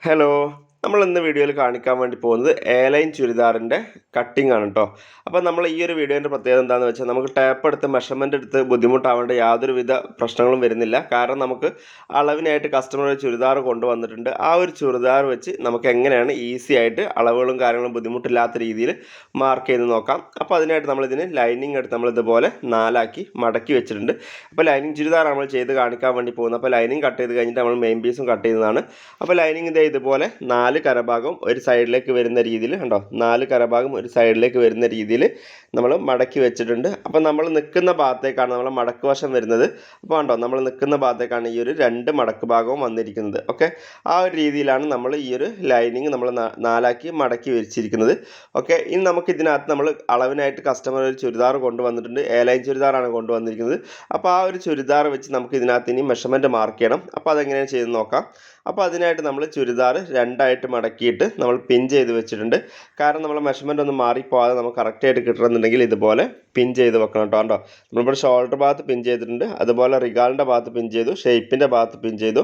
Hello. നമ്മൾ ഇന്ന് വീഡിയോയിൽ കാണിക്കാൻ വേണ്ടി പോകുന്നത് എയർലൈൻ ചുരിദാറിന്റെ കട്ടിംഗ് ആണ് കേട്ടോ അപ്പോൾ നമ്മൾ ഈ ഒരു വീഡിയോന്റെ പ്രത്യേകത എന്താണെന്ന് വെച്ചാൽ നമുക്ക് ടാപ്പ് എടുത്ത് മെഷർമെന്റ് എടുത്ത് ബുദ്ധിമുട്ടാവേണ്ട യാതൊരുവിധ പ്രശ്നങ്ങളും വരുന്നില്ല. കാരണം നമുക്ക് അളവിനായിട്ട് കസ്റ്റമർ ചുരിദാർ കൊണ്ടുവന്നിട്ടുണ്ട്. ആ ഒരു ചുരിദാർ വെച്ച് നമുക്ക് എങ്ങനെയാണ് ഈസി ആയിട്ട് അളവുകളും കാര്യങ്ങളും ബുദ്ധിമുട്ടില്ലാത്ത രീതിയിൽ മാർക്ക് ചെയ്ത് നോക്കാം. അപ്പോൾ അതിനായിട്ട് നമ്മളിതിന് ലൈനിങ് എടുത്ത് നമ്മൾ ഇതുപോലെ നാലാക്കി മടക്കി വെച്ചിട്ടുണ്ട്. അപ്പോൾ ലൈനിങ് ചുരിദാർ നമ്മൾ ചെയ്ത് കാണിക്കാൻ വേണ്ടി പോകുന്നത്. അപ്പോൾ ലൈനിങ് കട്ട് ചെയ്ത് കഴിഞ്ഞിട്ട് നമ്മൾ മെയിൻ പീസും കട്ട് ചെയ്യുന്നതാണ് അപ്പോൾ ലൈനിങ് ഇതേ ഇതുപോലെ നാല് കരഭാഗം ഒരു സൈഡിലേക്ക് വരുന്ന രീതിയിൽ കണ്ടോ? നാല് കരഭാഗം ഒരു സൈഡിലേക്ക് വരുന്ന രീതിയിൽ നമ്മൾ മടക്കി വെച്ചിട്ടുണ്ട്. അപ്പോൾ നമ്മൾ നിൽക്കുന്ന ഭാഗത്തേക്കാണ് നമ്മൾ മടക്ക് വശം വരുന്നത്. അപ്പോൾ കണ്ടോ നമ്മൾ നിൽക്കുന്ന ഭാഗത്തേക്കാണ് ഈ ഒരു രണ്ട് മടക്ക് ഭാഗവും വന്നിരിക്കുന്നത്. ഓക്കെ? ആ ഒരു രീതിയിലാണ് നമ്മൾ ഈ ഒരു ലൈനിങ് നമ്മൾ നാലാക്കി മടക്കി വെച്ചിരിക്കുന്നത്. ഓക്കെ? ഇനി നമുക്ക് ഇതിനകത്ത് നമ്മൾ അളവിനായിട്ട് കസ്റ്റമർ ഒരു ചുരിദാർ കൊണ്ടുവന്നിട്ടുണ്ട്. എ ലൈൻ ചുരിദാറാണ് കൊണ്ടുവന്നിരിക്കുന്നത്. അപ്പോൾ ആ ഒരു ചുരിദാർ വെച്ച് നമുക്ക് ഇതിനകത്ത് ഇനി മെഷർമെന്റ് മാർക്ക് ചെയ്യണം. അപ്പോൾ അതെങ്ങനെയാണ് ചെയ്ത് നോക്കാം. അപ്പോൾ അതിനായിട്ട് നമ്മൾ ചുരിദാർ രണ്ടായിട്ട് മടക്കിയിട്ട് നമ്മൾ പിൻ ചെയ്ത് വെച്ചിട്ടുണ്ട്. കാരണം നമ്മൾ മെഷർമെന്റ് ഒന്നും മാറിപ്പോകാതെ നമുക്ക് കറക്റ്റായിട്ട് കിട്ടണമെന്നുണ്ടെങ്കിൽ ഇതുപോലെ പിൻ ചെയ്ത് വെക്കണം കേട്ടോ. കണ്ടോ? നമ്മളിവിടെ ഷോൾഡർ ഭാഗത്ത് പിൻ ചെയ്തിട്ടുണ്ട്. അതുപോലെ റിഗാളിന്റെ ഭാഗത്ത് പിൻ ചെയ്തു ഷേപ്പിന്റെ ഭാഗത്ത് പിൻ ചെയ്തു.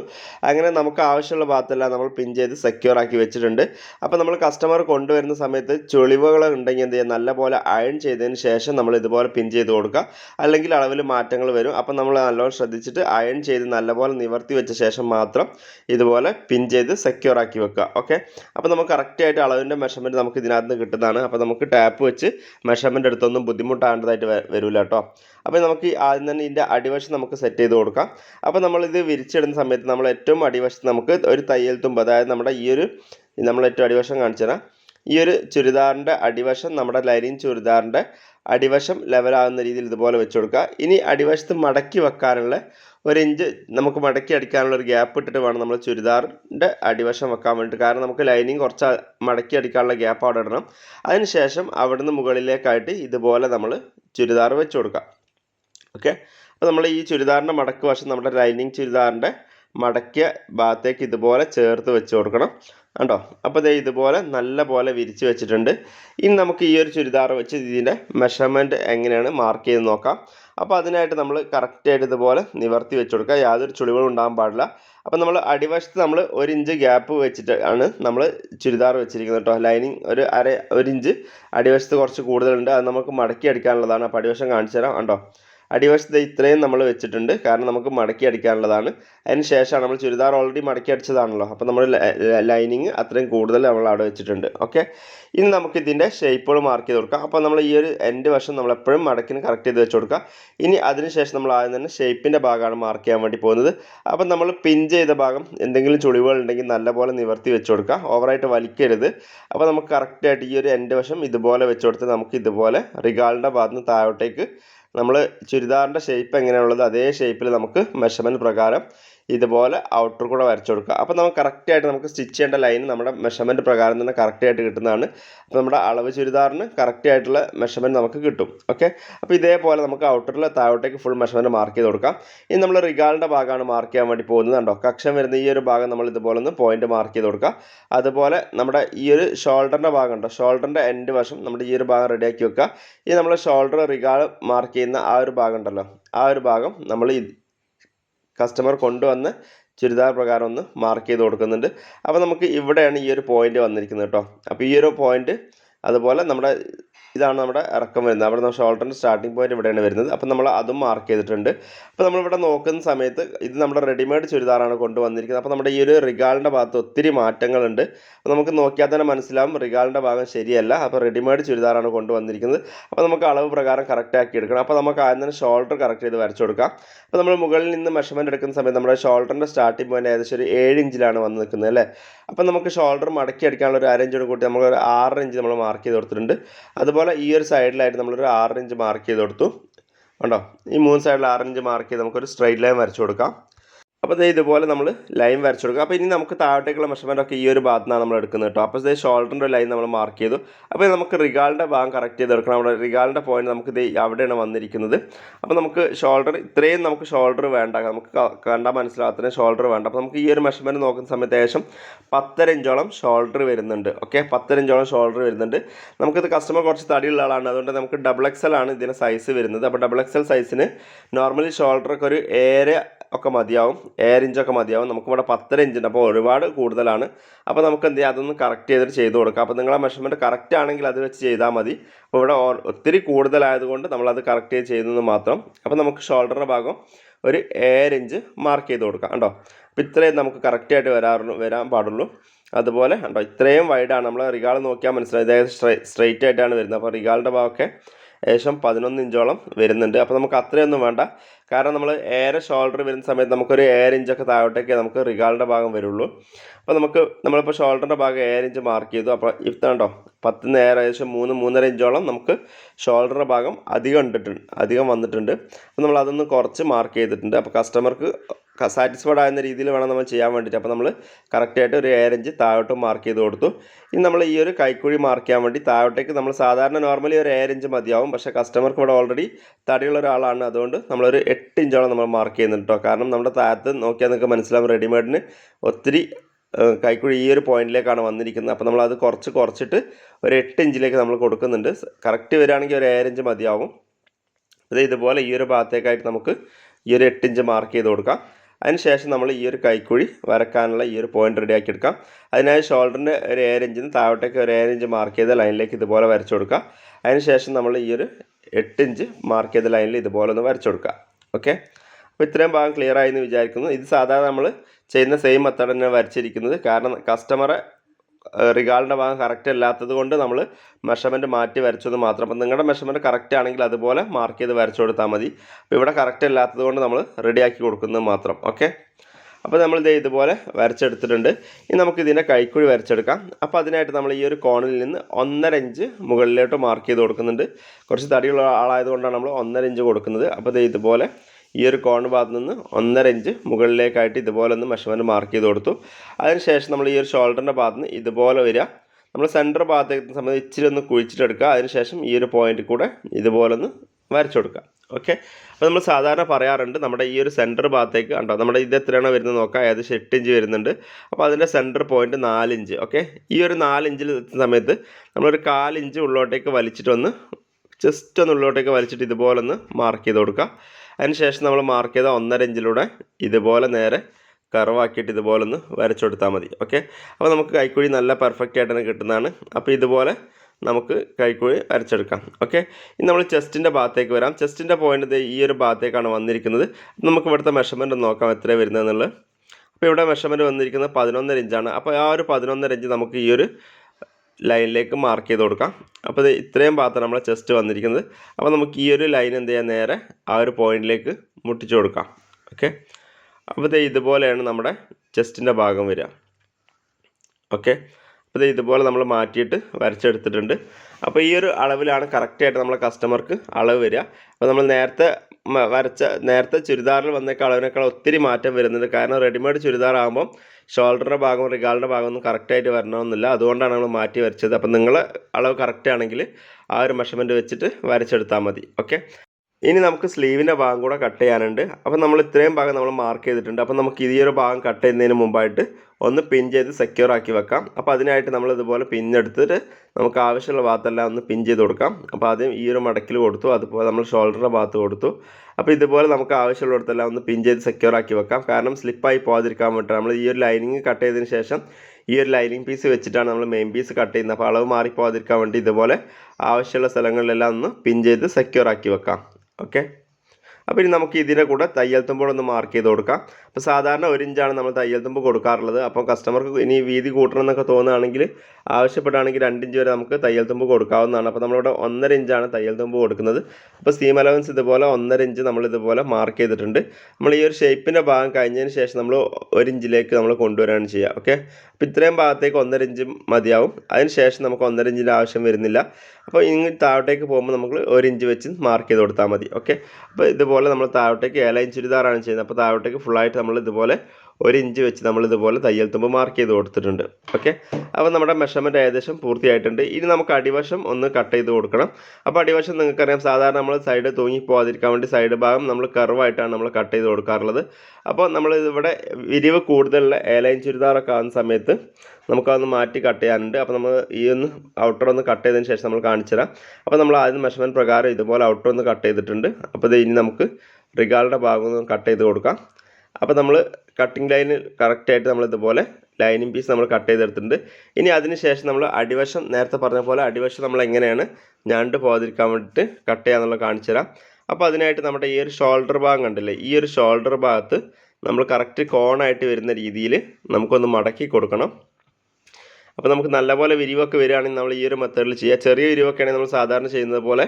അങ്ങനെ നമുക്ക് ആവശ്യമുള്ള ഭാഗത്തെല്ലാം നമ്മൾ പിൻ ചെയ്ത് സെക്യൂർ ആക്കി വെച്ചിട്ടുണ്ട്. അപ്പോൾ നമ്മൾ കസ്റ്റമർ കൊണ്ടുവരുന്ന സമയത്ത് ചുളിവുകൾ ഉണ്ടെങ്കിൽ എന്ത് ചെയ്യുക നല്ലപോലെ അയൺ ചെയ്തതിന് ശേഷം നമ്മൾ ഇതുപോലെ പിൻ ചെയ്ത് കൊടുക്കുക. അല്ലെങ്കിൽ അളവിൽ മാറ്റങ്ങൾ വരും. അപ്പോൾ നമ്മൾ നല്ലോണം ശ്രദ്ധിച്ചിട്ട് അയൺ ചെയ്ത് നല്ലപോലെ നിവർത്തി വെച്ച ശേഷം മാത്രം ഇതുപോലെ പിൻ ചെയ്ത് സെക്യൂർ ആക്കി വെക്കുക. ഓക്കെ അപ്പോൾ നമുക്ക് കറക്റ്റായിട്ട് അളവിന്റെ മെഷർമെന്റ് നമുക്ക് ഇതിനകത്ത് നിന്ന് കിട്ടുന്നതാണ്. അപ്പോൾ നമുക്ക് ടാപ്പ് വെച്ച് മെഷർമെന്റ് എടുത്തൊന്നും ബുദ്ധിമുട്ടാണ്ടതായിട്ട് വ- വരില്ല കേട്ടോ. അപ്പോൾ നമുക്ക് ആദ്യം തന്നെ ഇതിന്റെ അടിവശം നമുക്ക് സെറ്റ് ചെയ്ത് കൊടുക്കാം. അപ്പോൾ നമ്മളിത് വിരിച്ചിടുന്ന സമയത്ത് നമ്മൾ ഏറ്റവും അടിവശത്ത് നമുക്ക് ഒരു തയ്യൽ തുമ്പ് അതായത് നമ്മുടെ ഈ ഒരു നമ്മൾ ഏറ്റവും അടിവശം കാണിച്ചു തരാം. ഈ ഒരു ചുരിദാറിന്റെ അടിവശം നമ്മുടെ ലൈനിങ് ചുരിദാറിന്റെ അടിവശം ലെവലാകുന്ന രീതിയിൽ ഇതുപോലെ വെച്ച് കൊടുക്കുക. ഇനി അടിവശത്ത് മടക്കി വെക്കാനുള്ള ഒരു ഇഞ്ച് നമുക്ക് മടക്കി അടിക്കാനുള്ള ഒരു ഗ്യാപ്പ് ഇട്ടിട്ട് വേണം നമ്മൾ ചുരിദാറിന്റെ അടിവശം വെക്കാൻ വേണ്ടിയിട്ട്. കാരണം നമുക്ക് ലൈനിങ് കുറച്ച് മടക്കി അടിക്കാനുള്ള ഗ്യാപ്പ് അവിടെ ഇടണം. അതിനുശേഷം അവിടുന്ന് മുകളിലേക്കായിട്ട് ഇതുപോലെ നമ്മൾ ചുരിദാർ വെച്ച് കൊടുക്കാം. ഓക്കെ? അപ്പോൾ നമ്മൾ ഈ ചുരിദാറിന്റെ മടക്ക് വശം നമ്മുടെ ലൈനിങ് ചുരിദാറിന്റെ മടക്കിയ ഭാഗത്തേക്ക് ഇതുപോലെ ചേർത്ത് വെച്ച് കൊടുക്കണം. കണ്ടോ? അപ്പോൾ ദേ ഇതുപോലെ നല്ല പോലെ വിരിച്ച് വെച്ചിട്ടുണ്ട്. ഇനി നമുക്ക് ഈ ഒരു ചുരിദാർ വെച്ച് ഇതിന്റെ മെഷർമെന്റ് എങ്ങനെയാണ് മാർക്ക് ചെയ്ത് നോക്കാം. അപ്പോൾ അതിനായിട്ട് നമ്മൾ കറക്റ്റായിട്ട് ഇതുപോലെ നിവർത്തി വെച്ച് കൊടുക്കുക. യാതൊരു ചുളിവുകളും ഉണ്ടാകാൻ പാടില്ല. അപ്പോൾ നമ്മൾ അടിവശത്ത് നമ്മൾ ഒരു ഇഞ്ച് ഗ്യാപ്പ് വെച്ചിട്ട് ആണ് നമ്മൾ ചുരിദാർ വെച്ചിരിക്കുന്നത് കേട്ടോ. ലൈനിങ് ഒരു അര ഒരു ഇഞ്ച് അടിവശത്ത് കുറച്ച് കൂടുതലുണ്ട്. അത് നമുക്ക് മടക്കി അടിക്കാനുള്ളതാണ് അപ്പോൾ അടിവശം കാണിച്ചു തരാം. കണ്ടോ? അടിവശത്ത് ഇത്രയും നമ്മൾ വെച്ചിട്ടുണ്ട്. കാരണം നമുക്ക് മടക്കി അടിക്കാനുള്ളതാണ്. അതിന് ശേഷമാണ് നമ്മൾ ചുരിദാർ ഓൾറെഡി മടക്കി അടിച്ചതാണല്ലോ. അപ്പോൾ നമ്മൾ ലൈനിങ് അത്രയും കൂടുതൽ നമ്മൾ അവിടെ വെച്ചിട്ടുണ്ട്. ഓക്കെ ഇനി നമുക്ക് ഇതിന്റെ ഷേപ്പുകൾ മാർക്ക് ചെയ്ത് കൊടുക്കാം. അപ്പോൾ നമ്മൾ ഈ ഒരു എൻഡ് വശം നമ്മൾ എപ്പോഴും മടക്കിന് കറക്റ്റ് ചെയ്ത് വെച്ച് കൊടുക്കുക. ഇനി അതിനുശേഷം നമ്മൾ ആദ്യം തന്നെ ഷേപ്പിന്റെ ഭാഗമാണ് മാർക്ക് ചെയ്യാൻ വേണ്ടി പോകുന്നത്. അപ്പം നമ്മൾ പിൻ ചെയ്ത ഭാഗം എന്തെങ്കിലും ചുളിവുകൾ ഉണ്ടെങ്കിൽ നല്ലപോലെ നിവർത്തി വെച്ച് കൊടുക്കുക. ഓവറായിട്ട് വലിക്കരുത്. അപ്പോൾ നമുക്ക് കറക്റ്റായിട്ട് ഈ ഒരു എൻഡ് വശം ഇതുപോലെ വെച്ച് കൊടുത്ത് നമുക്ക് ഇതുപോലെ റിഗാളിന്റെ ഭാഗത്ത് നിന്ന് താഴോട്ടേക്ക് നമ്മൾ ചുരിദാറിന്റെ ഷേപ്പ് എങ്ങനെയുള്ളത് അതേ ഷേപ്പിൽ നമുക്ക് മെഷർമെന്റ് പ്രകാരം ഇതുപോലെ ഔട്ടർ കൂടെ വരച്ചു കൊടുക്കുക. അപ്പോൾ നമുക്ക് കറക്റ്റായിട്ട് നമുക്ക് സ്റ്റിച്ച് ചെയ്യേണ്ട ലൈൻ നമ്മുടെ മെഷർമെന്റ് പ്രകാരം തന്നെ കറക്റ്റായിട്ട് കിട്ടുന്നതാണ്. അപ്പോൾ നമ്മുടെ അളവ് ചുരിദാറിന് കറക്റ്റ് ആയിട്ടുള്ള മെഷർമെന്റ് നമുക്ക് കിട്ടും. ഓക്കെ അപ്പോൾ ഇതേപോലെ നമുക്ക് ഔട്ടറിൽ താഴോട്ടേക്ക് ഫുൾ മെഷർമെന്റ് മാർക്ക് ചെയ്ത് കൊടുക്കാം. ഇനി നമ്മൾ റിഗാളിന്റെ ഭാഗമാണ് മാർക്ക് ചെയ്യാൻ വേണ്ടി പോകുന്നത് കണ്ടോ? കക്ഷം വരുന്ന ഈ ഒരു ഭാഗം നമ്മൾ ഇതുപോലെ ഒന്ന് പോയിന്റ് മാർക്ക് ചെയ്ത് കൊടുക്കുക. അതുപോലെ നമ്മുടെ ഈ ഒരു ഷോൾഡറിന്റെ ഭാഗം ഉണ്ടോ? ഷോൾഡറിന്റെ എൻഡ് വശം നമ്മുടെ ഈ ഒരു ഭാഗം റെഡിയാക്കി വെക്കുക. ഇനി നമ്മൾ ഷോൾഡർ റിഗാൾ മാർക്ക് ചെയ്യുന്ന ആ ഒരു ഭാഗം ഉണ്ടല്ലോ? ആ ഒരു ഭാഗം നമ്മൾ കസ്റ്റമർ കൊണ്ടുവന്ന് ചുരിദാർ പ്രകാരം ഒന്ന് മാർക്ക് ചെയ്ത് കൊടുക്കുന്നുണ്ട്. അപ്പോൾ നമുക്ക് ഇവിടെയാണ് ഈ ഒരു പോയിന്റ് വന്നിരിക്കുന്നത് കേട്ടോ അപ്പോൾ ഈ ഒരു പോയിന്റ് അതുപോലെ നമ്മുടെ ഇതാണ് നമ്മുടെ ഇറക്കം വരുന്നത്. അവിടെ നമ്മുടെ ഷോൾഡറിന്റെ സ്റ്റാർട്ടിംഗ് പോയിന്റ് ഇവിടെയാണ് വരുന്നത്. അപ്പോൾ നമ്മൾ അതും മാർക്ക് ചെയ്തിട്ടുണ്ട്. അപ്പോൾ നമ്മളിവിടെ നോക്കുന്ന സമയത്ത് ഇത് നമ്മുടെ റെഡിമെയ്ഡ് ചുരിദാറാണ് കൊണ്ടുവന്നിരിക്കുന്നത്. അപ്പോൾ നമ്മുടെ ഈ ഒരു റിഗാളിന്റെ ഭാഗത്ത് ഒത്തിരി മാറ്റങ്ങളുണ്ട്. അപ്പോൾ നമുക്ക് നോക്കിയാൽ തന്നെ മനസ്സിലാവും റിഗാളിന്റെ ഭാഗം ശരിയല്ല. അപ്പോൾ റെഡിമെയ്ഡ് ചുരിദാറാണ് കൊണ്ടുവന്നിരിക്കുന്നത്. അപ്പോൾ നമുക്ക് അളവ് പ്രകാരം കറക്റ്റ് ആക്കി എടുക്കണം. അപ്പോൾ നമുക്ക് ആദ്യം തന്നെ ഷോൾഡർ കറക്റ്റ് ചെയ്ത് വരച്ചു കൊടുക്കാം. അപ്പോൾ നമ്മൾ മുകളിൽ നിന്ന് മെഷർമെന്റ് എടുക്കുന്ന സമയത്ത് നമ്മുടെ ഷോൾഡറിന്റെ സ്റ്റാർട്ടിംഗ് പോയിന്റ് ഏകദേശം ഒരു ഏഴ് ഇഞ്ചിലാണ് വന്ന് നിൽക്കുന്നത് അല്ലേ? അപ്പോൾ നമുക്ക് ഷോൾഡർ മടക്കി അടിക്കാനുള്ള ഒരു അരഞ്ചോട് കൂട്ടി നമ്മൾ ഒരു ആറ് ഇഞ്ച് നമ്മൾ മാർക്ക് ചെയ്ത് കൊടുത്തിട്ടുണ്ട്. അതുപോലെ ഈ ഒരു സൈഡിലായിട്ട് നമ്മളൊരു ആറ് ഇഞ്ച് മാർക്ക് ചെയ്ത് കൊടുത്തു. കണ്ടോ? ഈ മൂന്ന് സൈഡിൽ ആറ് ഇഞ്ച് മാർക്ക് ചെയ്ത് നമുക്കൊരു സ്ട്രൈറ്റ് ലൈൻ വരച്ചു കൊടുക്കാം. അപ്പോൾ ദേ ഇതുപോലെ നമ്മൾ ലൈൻ വരച്ചു കൊടുക്കുക അപ്പോൾ ഇനി നമുക്ക് താഴോട്ടേക്കുള്ള മെഷർമെന്റ് ഒക്കെ ഈ ഒരു ഭാഗത്തു നമ്മൾ എടുക്കുന്നത് കേട്ടോ. അപ്പോൾ ഇതേ ഷോൾഡറിന്റെ ലൈൻ നമ്മൾ മാർക്ക് ചെയ്തു. അപ്പോൾ നമുക്ക് റിഗാളിന്റെ ഭാഗം കറക്റ്റ് ചെയ്ത് എടുക്കണം. അവിടെ റിഗാളിന്റെ പോയിന്റ് നമുക്ക് ഇത് അവിടെയാണ് വന്നിരിക്കുന്നത്. അപ്പോൾ നമുക്ക് ഷോൾഡർ ഇത്രയും നമുക്ക് ഷോൾഡർ വേണ്ട. നമുക്ക് കണ്ടാൽ മനസ്സിലാവും ഷോൾഡർ വേണ്ട. അപ്പോൾ നമുക്ക് ഈ ഒരു മെഷർമെന്റ് നോക്കുന്ന സമയത്ത് ഏകദേശം പത്തര ഇഞ്ചോളം ഷോൾഡർ വരുന്നുണ്ട്. ഓക്കെ പത്തര ഇഞ്ചോളം ഷോൾഡർ വരുന്നുണ്ട്. നമുക്കിത് കസ്റ്റമർ കുറച്ച് തടിയുള്ള ആളാണ്. അതുകൊണ്ട് നമുക്ക് ഡബിൾ എക്സൽ ആണ് ഇതിന്റെ സൈസ് വരുന്നത്. അപ്പോൾ ഡബിൾ എക്സൽ സൈസിന് നോർമലി ഷോൾഡറൊക്കെ ഒരു ഏഴ് ഒക്കെ മതിയാവും ഏഴ് ഇഞ്ചൊക്കെ മതിയാവും. നമുക്കിവിടെ പത്തര ഇഞ്ചുണ്ട് അപ്പോൾ ഒരുപാട് കൂടുതലാണ്. അപ്പോൾ നമുക്ക് എന്ത് ചെയ്യാം? അതൊന്ന് കറക്റ്റ് ചെയ്തിട്ട് ചെയ്ത് കൊടുക്കുക അപ്പോൾ നിങ്ങളെ മെഷർമെന്റ് കറക്റ്റ് ആണെങ്കിൽ അത് വെച്ച് ചെയ്താൽ മതി. അപ്പോൾ ഇവിടെ ഒത്തിരി കൂടുതലായതുകൊണ്ട് നമ്മളത് കറക്റ്റ് ചെയ്ത് ചെയ്യുന്നത് മാത്രം. അപ്പോൾ നമുക്ക് ഷോൾഡറിന്റെ ഭാഗം ഒരു ഏഴ് ഇഞ്ച് മാർക്ക് ചെയ്ത് കൊടുക്കാം. കേട്ടോ അപ്പോൾ ഇത്രയും നമുക്ക് കറക്റ്റായിട്ട് വരാറുള്ളൂ വരാൻ പാടുള്ളൂ. അതുപോലെ കേട്ടോ ഇത്രയും വൈഡാണ് നമ്മൾ റിഗാൾ നോക്കിയാൽ മനസ്സിലായി. ഇതായത് സ്ട്രൈറ്റ് ആയിട്ടാണ് വരുന്നത്. അപ്പോൾ റിഗാളിന്റെ ഭാഗമൊക്കെ ഏകദേശം പതിനൊന്ന് ഇഞ്ചോളം വരുന്നുണ്ട്. അപ്പോൾ നമുക്ക് അത്രയൊന്നും വേണ്ട. കാരണം നമ്മൾ ഏറെ ഷോൾഡർ വരുന്ന സമയത്ത് നമുക്കൊരു ഏഴ് ഇഞ്ചൊക്കെ താഴോട്ടേക്ക് നമുക്ക് റിഗാളിന്റെ ഭാഗം വരുള്ളൂ. അപ്പോൾ നമുക്ക് നമ്മളിപ്പോൾ ഷോൾഡറിന്റെ ഭാഗം ഏഴ് ഇഞ്ച് മാർക്ക് ചെയ്തു. അപ്പോൾ ഇതുണ്ടോ പത്ത് നേരം ഏകദേശം മൂന്ന് മൂന്നര ഇഞ്ചോളം നമുക്ക് ഷോൾഡറിന്റെ ഭാഗം അധികം ഉണ്ടിട്ടുണ്ട് അധികം വന്നിട്ടുണ്ട്. അപ്പോൾ നമ്മൾ അതൊന്ന് കുറച്ച് മാർക്ക് ചെയ്തിട്ടുണ്ട്. അപ്പോൾ കസ്റ്റമർക്ക് സാറ്റിസ്ഫൈഡ് ആകുന്ന രീതിയിൽ വേണം നമ്മൾ ചെയ്യാൻ വേണ്ടിയിട്ട്. അപ്പോൾ നമ്മൾ കറക്റ്റായിട്ട് ഒരു ഏഴ് ഇഞ്ച് താഴോട്ട് മാർക്ക് ചെയ്ത് കൊടുത്തു. ഇനി നമ്മൾ ഈ ഒരു കൈക്കുഴി മാർക്ക് ചെയ്യാൻ വേണ്ടി താഴോട്ടേക്ക് നമ്മൾ സാധാരണ നോർമലി ഒരു ഏഴ് ഇഞ്ച് മതിയാവും. പക്ഷേ കസ്റ്റമർക്ക് ഇവിടെ ഓൾറെഡി തടിയുള്ള ഒരാളാണ്. അതുകൊണ്ട് നമ്മളൊരു എട്ട് ഇഞ്ചോളം നമ്മൾ മാർക്ക് ചെയ്യുന്നുണ്ട് കേട്ടോ കാരണം നമ്മുടെ താഴത്ത് നോക്കിയാൽ നിങ്ങൾക്ക് മനസ്സിലാവും റെഡിമെയ്ഡിന് ഒത്തിരി കൈക്കുഴി ഈ ഒരു പോയിന്റിലേക്കാണ് വന്നിരിക്കുന്നത്. അപ്പോൾ നമ്മൾ അത് കുറച്ച് കുറച്ചിട്ട് ഒരു എട്ട് ഇഞ്ചിലേക്ക് നമ്മൾ കൊടുക്കുന്നുണ്ട്. കറക്റ്റ് വരികയാണെങ്കിൽ ഒരു ഏഴ് ഇഞ്ച് മതിയാവും. അത് ഇതുപോലെ ഈ ഒരു ഭാഗത്തേക്കായിട്ട് നമുക്ക് ഈ ഒരു എട്ട് ഇഞ്ച് മാർക്ക് ചെയ്ത് കൊടുക്കാം. അതിനുശേഷം നമ്മൾ ഈ ഒരു കൈക്കുഴി വരക്കാനുള്ള ഈ ഒരു പോയിന്റ് റെഡിയാക്കി എടുക്കാം. അതിനായി ഷോൾഡറിന്റെ ഒരു ഏഴ് ഇഞ്ചിന് താഴോട്ടേക്ക് ഒരു ഏഴ് ഇഞ്ച് മാർക്ക് ചെയ്ത ലൈനിലേക്ക് ഇതുപോലെ വരച്ചു കൊടുക്കുക അതിനുശേഷം നമ്മൾ ഈ ഒരു എട്ട് ഇഞ്ച് മാർക്ക് ചെയ്ത ലൈനിൽ ഇതുപോലെ ഒന്ന് വരച്ചു കൊടുക്കുക ഓക്കെ? അപ്പോൾ ഇത്രയും ഭാഗം ക്ലിയർ ആയി എന്ന് വിചാരിക്കുന്നു. ഇത് സാധാരണ നമ്മൾ ചെയ്യുന്ന സെയിം മെത്തേഡ് തന്നെ വരച്ചിരിക്കുന്നത്. കാരണം കസ്റ്റമറെ റിഗാളിന്റെ ഭാഗം കറക്റ്റ് അല്ലാത്തത് കൊണ്ട് നമ്മൾ മെഷർമെന്റ് മാറ്റി വരച്ചത് മാത്രം. അപ്പം നിങ്ങളുടെ മെഷർമെന്റ് കറക്റ്റ് ആണെങ്കിൽ അതുപോലെ മാർക്ക് ചെയ്ത് വരച്ചു കൊടുത്താൽ മതി. അപ്പോൾ ഇവിടെ കറക്റ്റ് അല്ലാത്തത് കൊണ്ട് നമ്മൾ റെഡിയാക്കി കൊടുക്കുന്നത് മാത്രം. ഓക്കെ? അപ്പോൾ നമ്മൾ ഇത് ഇതുപോലെ വരച്ചെടുത്തിട്ടുണ്ട്. ഇനി നമുക്ക് ഇതിന്റെ കൈക്കുഴി വരച്ചെടുക്കാം. അപ്പോൾ അതിനായിട്ട് നമ്മൾ ഈ ഒരു കോണിൽ നിന്ന് ഒന്നര ഇഞ്ച് മുകളിലോട്ട് മാർക്ക് ചെയ്ത് കൊടുക്കുന്നുണ്ട്. കുറച്ച് തടിയുള്ള ആളായതുകൊണ്ടാണ് നമ്മൾ ഒന്നര ഇഞ്ച് കൊടുക്കുന്നത്. അപ്പോൾ ഇത് ഇതുപോലെ ഈ ഒരു കോൺ ഭാഗത്ത് നിന്ന് ഒന്നര ഇഞ്ച് മുകളിലേക്കായിട്ട് ഇതുപോലെ ഒന്ന് മെഷർമെന്റ് മാർക്ക് ചെയ്ത് കൊടുത്തു. അതിനുശേഷം നമ്മൾ ഈ ഒരു ഷോൾഡറിന്റെ ഭാഗത്ത് നിന്ന് ഇതുപോലെ വരിക. നമ്മൾ സെന്റർ ഭാഗത്തേക്ക് സംബന്ധിച്ച് ഇച്ചിരി ഒന്ന് കുഴിച്ചിട്ടെടുക്കുക. അതിനുശേഷം ഈ ഒരു പോയിന്റ് കൂടെ ഇതുപോലെ ഒന്ന് വരച്ചു കൊടുക്കുക ഓക്കെ? അപ്പോൾ നമ്മൾ സാധാരണ പറയാറുണ്ട് നമ്മുടെ ഈ ഒരു സെന്റർ ഭാഗത്തേക്ക് കണ്ടോ? നമ്മുടെ ഇത് എത്രയാണ് വരുന്നത് നോക്കാം. ഏകദേശം എട്ട് ഇഞ്ച് വരുന്നുണ്ട്. അപ്പോൾ അതിന്റെ സെന്റർ പോയിന്റ് നാലിഞ്ച് ഓക്കെ? ഈ ഒരു നാലിഞ്ചിൽ എത്തുന്ന സമയത്ത് നമ്മളൊരു കാലിഞ്ച് ഉള്ളോട്ടേക്ക് വലിച്ചിട്ടൊന്ന് ജസ്റ്റ് ഒന്ന് ഉള്ളിലോട്ടേക്ക് വലിച്ചിട്ട് ഇതുപോലെ ഒന്ന് മാർക്ക് ചെയ്ത് കൊടുക്കുക അതിനുശേഷം നമ്മൾ മാർക്ക് ചെയ്ത ഒന്നര ഇഞ്ചിലൂടെ ഇതുപോലെ നേരെ കർവാക്കിയിട്ട് ഇതുപോലെ ഒന്ന് വരച്ചു കൊടുത്താൽ മതി. ഓക്കെ? അപ്പോൾ നമുക്ക് കൈക്കുഴി നല്ല പെർഫെക്റ്റ് ആയിട്ട് തന്നെ കിട്ടുന്നതാണ്. അപ്പോൾ ഇതുപോലെ നമുക്ക് കൈക്കുഴി അരച്ചെടുക്കാം. ഓക്കെ ഇനി നമ്മൾ ചെസ്റ്റിന്റെ ഭാഗത്തേക്ക് വരാം. ചെസ്റ്റിന്റെ പോയിന്റ് ഈ ഒരു ഭാഗത്തേക്കാണ് വന്നിരിക്കുന്നത്. നമുക്ക് ഇവിടുത്തെ മെഷർമെന്റ് നോക്കാം എത്ര വരുന്നതെന്നുള്ളത് അപ്പോൾ ഇവിടെ മെഷർമെന്റ് വന്നിരിക്കുന്നത് പതിനൊന്നര ഇഞ്ചാണ് അപ്പോൾ ആ ഒരു പതിനൊന്നര ഇഞ്ച് നമുക്ക് ഈ ഒരു ലൈനിലേക്ക് മാർക്ക് ചെയ്ത് കൊടുക്കാം. അപ്പോൾ ഇത് ഇത്രയും ഭാഗത്താണ് നമ്മളെ ചെസ്റ്റ് വന്നിരിക്കുന്നത്. അപ്പോൾ നമുക്ക് ഈ ഒരു ലൈൻ എന്ത് ചെയ്യാം? നേരെ ആ ഒരു പോയിന്റിലേക്ക് മുട്ടിച്ചു കൊടുക്കാം. ഓക്കെ അപ്പോൾ ഇത് ഇതുപോലെയാണ് നമ്മുടെ ചെസ്റ്റിന്റെ ഭാഗം വരിക. ഓക്കെ അപ്പോൾ ഇത് ഇതുപോലെ നമ്മൾ മാറ്റിയിട്ട് വരച്ചെടുത്തിട്ടുണ്ട്. അപ്പോൾ ഈ ഒരു അളവിലാണ് കറക്റ്റായിട്ട് നമ്മളെ കസ്റ്റമർക്ക് അളവ് വരിക. അപ്പോൾ നമ്മൾ നേരത്തെ വരച്ച നേരത്തെ ചുരിദാറിൽ വന്നേക്കാൾ അളവിനേക്കാൾ ഒത്തിരി മാറ്റം വരുന്നുണ്ട്. കാരണം റെഡിമെയ്ഡ് ചുരിദാർ ഷോൾഡറിന്റെ ഭാഗം റിഗാളിന്റെ ഭാഗം ഒന്നും കറക്റ്റായിട്ട് വരണമെന്നില്ല. അതുകൊണ്ടാണ് നമ്മൾ മാറ്റി വരച്ചത്. അപ്പം നിങ്ങൾ അളവ് കറക്റ്റ് ആണെങ്കിൽ ആ ഒരു മെഷർമെന്റ് വെച്ചിട്ട് വരച്ചെടുത്താൽ മതി. ഓക്കെ ഇനി നമുക്ക് സ്ലീവിന്റെ ഭാഗം കൂടെ കട്ട് ചെയ്യാനുണ്ട്. അപ്പോൾ നമ്മൾ ഇത്രയും ഭാഗം നമ്മൾ മാർക്ക് ചെയ്തിട്ടുണ്ട്. അപ്പോൾ നമുക്ക് ഈ ഒരു ഭാഗം കട്ട് ചെയ്യുന്നതിന് മുമ്പായിട്ട് ഒന്ന് പിൻ ചെയ്ത് സെക്യൂർ ആക്കി വെക്കാം. അപ്പോൾ അതിനായിട്ട് നമ്മൾ ഇതുപോലെ പിന്നെടുത്തിട്ട് നമുക്ക് ആവശ്യമുള്ള ഭാഗത്തെല്ലാം ഒന്ന് പിൻ ചെയ്ത് കൊടുക്കാം. അപ്പോൾ ആദ്യം ഈ ഒരു മടക്കിൽ കൊടുത്തു. അതുപോലെ നമ്മൾ ഷോൾഡറിന്റെ ഭാഗത്ത് കൊടുത്തു. അപ്പോൾ ഇതുപോലെ നമുക്ക് ആവശ്യമുള്ള ആവശ്യമുള്ളിടത്തെല്ലാം ഒന്ന് പിൻ ചെയ്ത് സെക്യൂർ ആക്കി വെക്കാം. കാരണം സ്ലിപ്പായി പോകാതിരിക്കാൻ വേണ്ടിയിട്ട് നമ്മൾ ഈ ഒരു ലൈനിങ് കട്ട് ചെയ്തതിന് ശേഷം ഈ ഒരു ലൈനിങ് പീസ് വെച്ചിട്ടാണ് നമ്മൾ മെയിൻ പീസ് കട്ട് ചെയ്യുന്നത്. അപ്പോൾ അളവ് മാറിപ്പോകാതിരിക്കാൻ വേണ്ടി ഇതുപോലെ ആവശ്യമുള്ള സ്ഥലങ്ങളിലെല്ലാം ഒന്ന് പിൻ ചെയ്ത് സെക്യൂർ ആക്കി വെക്കാം. ഓക്കെ? അപ്പോൾ ഇനി നമുക്ക് ഇതിന്റെ കൂടെ തയ്യൽ തുമ്പോടൊന്ന് മാർക്ക് ചെയ്ത് കൊടുക്കാം. അപ്പോൾ സാധാരണ ഒരു ഇഞ്ചാണ് നമ്മൾ തയ്യൽ തുമ്പ് കൊടുക്കാറുള്ളത്. അപ്പോൾ കസ്റ്റമർക്ക് ഇനി വീതി കൂട്ടണം എന്നൊക്കെ തോന്നുകയാണെങ്കിൽ ആവശ്യപ്പെടുകയാണെങ്കിൽ രണ്ട് ഇഞ്ച് വരെ നമുക്ക് തയ്യൽ തുമ്പ് കൊടുക്കാവുന്നതാണ്. അപ്പോൾ നമ്മളിവിടെ ഒന്നര ഇഞ്ചാണ് തയ്യൽ തുമ്പ് കൊടുക്കുന്നത്. അപ്പോൾ സീം അലവൻസ് ഇതുപോലെ ഒന്നര ഇഞ്ച് നമ്മൾ ഇതുപോലെ മാർക്ക് ചെയ്തിട്ടുണ്ട്. നമ്മൾ ഈ ഒരു ഷേപ്പിന്റെ ഭാഗം കഴിഞ്ഞതിന് ശേഷം നമ്മൾ ഒരു ഇഞ്ചിലേക്ക് നമ്മൾ കൊണ്ടുവരികയാണ് ചെയ്യുക. ഓക്കെ അപ്പോൾ ഇത്രയും ഭാഗത്തേക്ക് ഒന്നര ഇഞ്ച് മതിയാവും. അതിന് ശേഷം നമുക്ക് ഒന്നര ഇഞ്ചിന്റെ ആവശ്യം വരുന്നില്ല. അപ്പോൾ ഇനി താഴോട്ടേക്ക് പോകുമ്പോൾ നമുക്ക് ഒരു ഇഞ്ച് വെച്ച് മാർക്ക് ചെയ്ത് കൊടുത്താൽ മതി. ഓക്കെ അപ്പോൾ ഇതുപോലെ നമ്മൾ താഴോട്ടേക്ക് ഏലൈൻ ചുരിദാറാണ് ചെയ്യുന്നത്. അപ്പോൾ താഴോട്ടേക്ക് ഫുള്ളായിട്ട് നമ്മൾ ഇതുപോലെ ഒരു ഇഞ്ച് വെച്ച് നമ്മൾ ഇതുപോലെ തയ്യൽ തുമ്പ് മാർക്ക് ചെയ്ത് കൊടുത്തിട്ടുണ്ട്. ഓക്കെ അപ്പോൾ നമ്മുടെ മെഷർമെന്റ് ഏകദേശം പൂർത്തിയായിട്ടുണ്ട്. ഇനി നമുക്ക് അടിവശം ഒന്ന് കട്ട് ചെയ്ത് കൊടുക്കണം. അപ്പോൾ അടിവശം നിങ്ങൾക്കറിയാം സാധാരണ നമ്മൾ സൈഡ് തൂങ്ങി പോകാതിരിക്കാൻ വേണ്ടി സൈഡ് ഭാഗം നമ്മൾ കർവായിട്ടാണ് നമ്മൾ കട്ട് ചെയ്ത് കൊടുക്കാറുള്ളത്. അപ്പോൾ നമ്മൾ ഇവിടെ വിരിവ് കൂടുതലുള്ള എയർലൈൻ ചുരിദാറൊക്കെ ആകുന്ന സമയത്ത് നമുക്കതൊന്ന് മാറ്റി കട്ട് ചെയ്യാനുണ്ട്. അപ്പോൾ നമ്മൾ ഈ ഒന്ന് ഔട്ടർ ഒന്ന് കട്ട് ചെയ്തതിന് ശേഷം നമ്മൾ കാണിച്ചു തരാം അപ്പോൾ നമ്മൾ ആദ്യം മെഷർമെന്റ് പ്രകാരം ഇതുപോലെ ഔട്ടർ ഒന്ന് കട്ട് ചെയ്തിട്ടുണ്ട്. അപ്പോൾ ഇത് ഇനി നമുക്ക് റിഗാളുടെ ഭാഗം ഒന്ന് കട്ട് ചെയ്ത് കൊടുക്കാം. അപ്പോൾ നമ്മൾ കട്ടിങ് ലൈന് കറക്റ്റായിട്ട് നമ്മൾ ഇതുപോലെ ലൈനിങ് പീസ് നമ്മൾ കട്ട് ചെയ്തെടുത്തിട്ടുണ്ട്. ഇനി അതിന് ശേഷം നമ്മൾ അടിവശം നേരത്തെ പറഞ്ഞ പോലെ അടിവശം നമ്മൾ എങ്ങനെയാണ് ഞണ്ട് പോകാതിരിക്കാൻ വേണ്ടിയിട്ട് കട്ട് ചെയ്യാന്നുള്ളത് കാണിച്ചു തരാം. അപ്പോൾ അതിനായിട്ട് നമ്മുടെ ഈ ഒരു ഷോൾഡർ ഭാഗം കണ്ടില്ലേ? ഈ ഒരു ഷോൾഡർ ഭാഗത്ത് നമ്മൾ കറക്റ്റ് കോണായിട്ട് വരുന്ന രീതിയിൽ നമുക്കൊന്ന് മടക്കി കൊടുക്കണം. അപ്പോൾ നമുക്ക് നല്ലപോലെ വിരിവൊക്കെ വരികയാണെങ്കിൽ നമ്മൾ ഈ ഒരു മെത്തേഡിൽ ചെയ്യുക ചെറിയ വിരിവൊക്കെ ആണെങ്കിൽ നമ്മൾ സാധാരണ ചെയ്യുന്നത് പോലെ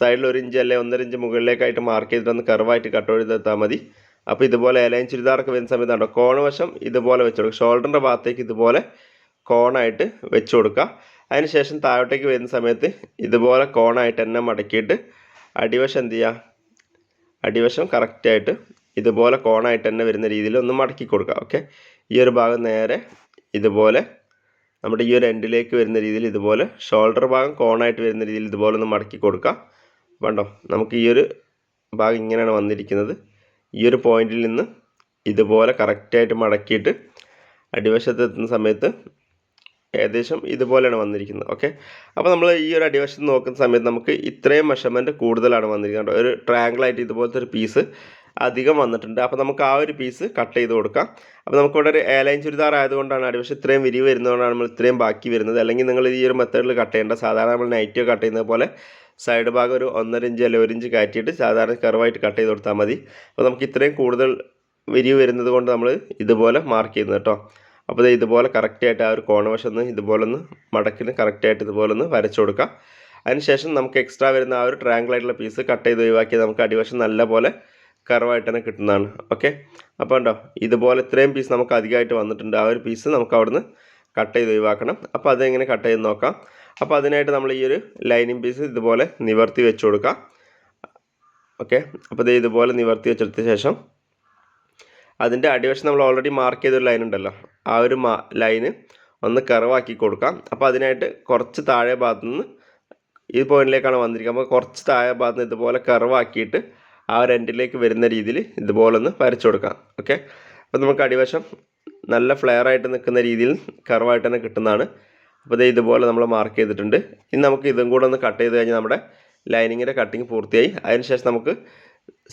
സൈഡിൽ ഒരു ഇഞ്ച് അല്ലെങ്കിൽ ഒന്നര ഇഞ്ച് മുകളിലേക്കായിട്ട് മാർക്ക് ചെയ്തിട്ട് ഒന്ന് കർവായിട്ട് കട്ട് ചെയ്തെടുത്താൽ മതി. അപ്പോൾ ഇതുപോലെ അലൈൻ ചുരിദാറൊക്കെ വരുന്ന സമയത്ത് ഉണ്ടോ കോണവശം ഇതുപോലെ വെച്ച് കൊടുക്കുക. ഷോൾഡറിന്റെ ഭാഗത്തേക്ക് ഇതുപോലെ കോണായിട്ട് വെച്ച് കൊടുക്കുക. അതിന് ശേഷം താഴോട്ടേക്ക് വരുന്ന സമയത്ത് ഇതുപോലെ കോണായിട്ട് തന്നെ മടക്കിയിട്ട് അടിവശം എന്ത് ചെയ്യുക? അടിവശം കറക്റ്റായിട്ട് ഇതുപോലെ കോണായിട്ട് തന്നെ വരുന്ന രീതിയിൽ ഒന്ന് മടക്കി കൊടുക്കുക. ഓക്കെ ഈ ഒരു ഭാഗം നേരെ ഇതുപോലെ നമ്മുടെ ഈ ഒരു എൻഡിലേക്ക് വരുന്ന രീതിയിൽ ഇതുപോലെ ഷോൾഡർ ഭാഗം കോണായിട്ട് വരുന്ന രീതിയിൽ ഇതുപോലെ ഒന്ന് മടക്കി കൊടുക്കുക. വേണ്ടോ നമുക്ക് ഈ ഒരു ഭാഗം ഇങ്ങനെയാണ് വന്നിരിക്കുന്നത്. ഈ ഒരു പോയിന്റിൽ നിന്ന് ഇതുപോലെ കറക്റ്റായിട്ട് മടക്കിയിട്ട് അടിവശത്ത് എത്തുന്ന സമയത്ത് ഏകദേശം ഇതുപോലെയാണ് വന്നിരിക്കുന്നത്. ഓക്കെ അപ്പോൾ നമ്മൾ ഈ ഒരു അടിവശത്ത് നോക്കുന്ന സമയത്ത് നമുക്ക് ഇത്രയും മെഷർമെന്റ് കൂടുതലാണ് വന്നിരിക്കുന്നത്. ഒരു ട്രയാങ്കിളായിട്ട് ഇതുപോലത്തെ ഒരു പീസ് അധികം വന്നിട്ടുണ്ട്. അപ്പോൾ നമുക്ക് ആ ഒരു പീസ് കട്ട് ചെയ്ത് കൊടുക്കാം. അപ്പോൾ നമുക്കിവിടെ ഒരു എയർലൈൻ ചുരിദാർ ആയതുകൊണ്ടാണ് അടിവശം ഇത്രയും വിരിവ് വരുന്നതുകൊണ്ടാണ് നമ്മൾ ഇത്രയും ബാക്കി വരുന്നത്. അല്ലെങ്കിൽ നിങ്ങൾ ഈ ഒരു മെത്തേഡിൽ കട്ട് ചെയ്യേണ്ട സാധാരണ നമ്മൾ നൈറ്റിയോ കട്ട് ചെയ്യുന്നത് പോലെ സൈഡ് ഭാഗം ഒരു ഒന്നര ഇഞ്ച് അല്ലെങ്കിൽ ഒരു ഇഞ്ച് കയറ്റിയിട്ട് സാധാരണ കർവായിട്ട് കട്ട് ചെയ്ത് കൊടുത്താൽ മതി. അപ്പോൾ നമുക്ക് ഇത്രയും കൂടുതൽ വിരിവ് വരുന്നത് കൊണ്ട് നമ്മൾ ഇതുപോലെ മാർക്ക് ചെയ്യുന്നത് കേട്ടോ. അപ്പോൾ ഇത് ഇതുപോലെ കറക്റ്റായിട്ട് ആ ഒരു കോണവശം ഒന്ന് ഇതുപോലെ ഒന്ന് മടക്കിന് കറക്റ്റായിട്ട് ഇതുപോലെ ഒന്ന് വരച്ചു കൊടുക്കാം അതിനുശേഷം നമുക്ക് എക്സ്ട്രാ വരുന്ന ആ ഒരു ട്രാങ്കിൾ ആയിട്ടുള്ള പീസ് കട്ട് ചെയ്ത് ഒഴിവാക്കി നമുക്ക് അടിവശം നല്ല പോലെ കറവായിട്ട് തന്നെ കിട്ടുന്നതാണ്. ഓക്കെ അപ്പോൾ ഉണ്ടോ ഇതുപോലെ ഇത്രയും പീസ് നമുക്ക് അധികമായിട്ട് വന്നിട്ടുണ്ട്. ആ ഒരു പീസ് നമുക്ക് അവിടുന്ന് കട്ട് ചെയ്ത് ഒഴിവാക്കണം. അപ്പോൾ അതെങ്ങനെ കട്ട് ചെയ്ത് നോക്കാം. അപ്പോൾ അതിനായിട്ട് നമ്മൾ ഈ ഒരു ലൈനിങ് പീസ് ഇതുപോലെ നിവർത്തി വെച്ച് കൊടുക്കാം. ഓക്കെ അപ്പോൾ ഇത് ഇതുപോലെ നിവർത്തി വെച്ചെടുത്ത ശേഷം അതിന്റെ അടിവശം നമ്മൾ ഓൾറെഡി മാർക്ക് ചെയ്തൊരു ലൈൻ ഉണ്ടല്ലോ. ആ ഒരു ലൈന് ഒന്ന് കറവാക്കി കൊടുക്കാം. അപ്പോൾ അതിനായിട്ട് കുറച്ച് താഴെ ഭാഗത്തു നിന്ന് ഈ പോയിന്റിലേക്കാണ് വന്നിരിക്കുക അപ്പോൾ കുറച്ച് താഴെ ഭാഗത്ത് നിന്ന് ഇതുപോലെ കറവാക്കിയിട്ട് ആ ഒരു എൻഡിലേക്ക് വരുന്ന രീതിയിൽ ഇതുപോലെ ഒന്ന് വരച്ചു കൊടുക്കാം. ഓക്കെ അപ്പോൾ നമുക്ക് അടിവശം നല്ല ഫ്ലെയർ ആയിട്ട് നിൽക്കുന്ന രീതിയിൽ കർവായിട്ട് തന്നെ കിട്ടുന്നതാണ് അപ്പോൾ ഇത് ഇതുപോലെ നമ്മൾ മാർക്ക് ചെയ്തിട്ടുണ്ട്. ഇനി നമുക്ക് ഇതും കൂടെ ഒന്ന് കട്ട് ചെയ്ത് കഴിഞ്ഞാൽ നമ്മുടെ ലൈനിങ്ങിന്റെ കട്ടിങ് പൂർത്തിയായി. അതിനുശേഷം നമുക്ക്